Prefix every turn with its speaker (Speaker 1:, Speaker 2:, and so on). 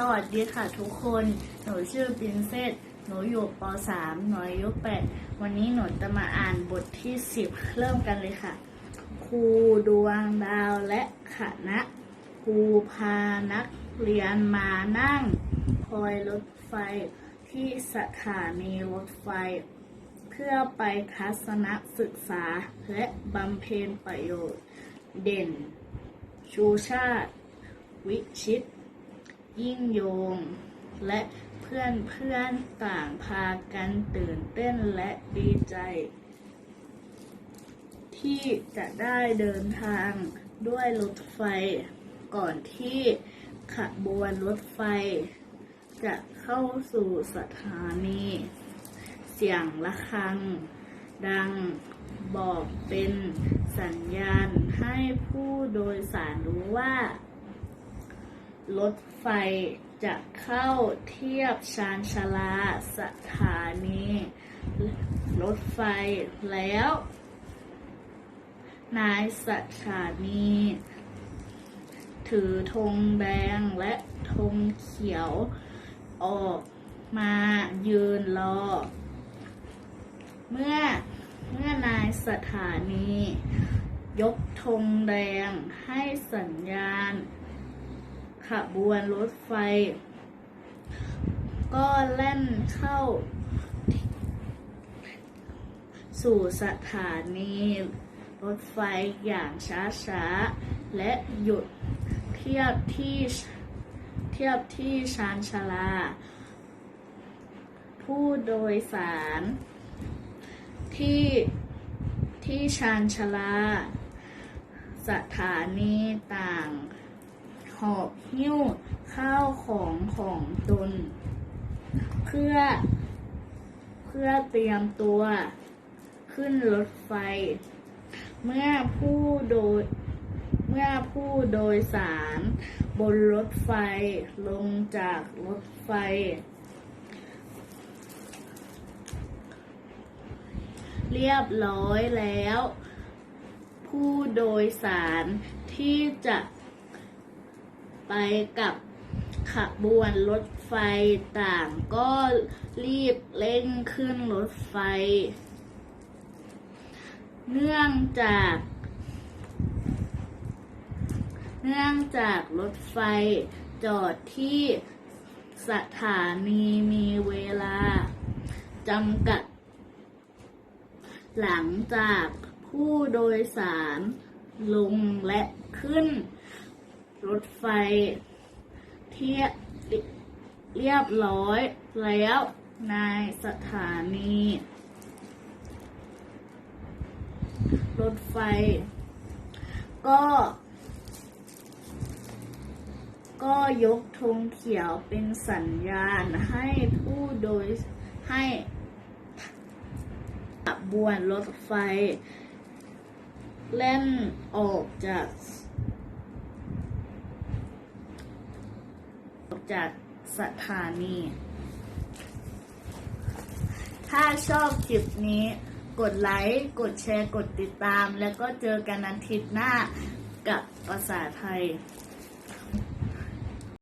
Speaker 1: สวัสดีค่ะทุกคน หนูชื่อปินเซสหนูอยู่ป .3 หน่วยอายุ8วันนี้หนูจะมาอ่านบทที่ 10 เริ่มกันเลยค่ะ ครูดวงดาวและคณะครูพานักเรียนมานั่ง คอยรถไฟที่สถานีรถไฟ เพื่อไปทัศนศึกษาและบำเพ็ญประโยชน์ เด่น ชูชาติ วิชิต ยิ่งโยง และเพื่อนเพื่อนต่างพากันตื่นเต้นและดีใจ ที่จะได้เดินทางด้วยรถไฟ ก่อนที่ขบวนรถไฟ จะเข้าสู่สถานี เสียงระฆัง ดังบอกเป็นสัญญาณให้ผู้โดยสารรู้ว่า รถไฟจะเข้าเทียบชานชาลาสถานี รถไฟแล้ว นายสถานี ถือธงแดงและธงเขียวออกมายืนรอ เมื่อเมื่อนายสถานี ยกธงแดงให้สัญญาณ ขบวนรถไฟ ก็แล่นเข้า สู่สถานีรถไฟอย่างช้าๆ และหยุดเทียบที่เทียบที่ชานชาลา ผู้โดยสาร ที่ที่ชานชาลา สถานีต่าง หอบหิ้วข้าวของของตน เพื่อ เพื่อเตรียมตัว ขึ้นรถไฟ เมื่อผู้โดย เมื่อผู้โดยสาร บนรถไฟลงจากรถไฟ เรียบร้อยแล้ว ผู้โดยสารที่จะ ไปกับขบวนรถไฟต่างก็รีบเร่งขึ้นรถไฟ เนื่องจาก เนื่องจากรถไฟจอดที่สถานีมีเวลาจำกัด หลังจากผู้โดยสารลงและขึ้น รถไฟ เทียบเรียบร้อยแล้วในสถานี รถไฟ ก็ ก็ยกธงเขียวเป็นสัญญาณให้ผู้โดยให้ขบวนรถไฟ เล่นออกจากออก จากสถานี ถ้าชอบคลิปนี้ กดไลค์ กดแชร์ กดติดตาม แล้วก็เจอกันอาทิตย์หน้ากับภาษาไทย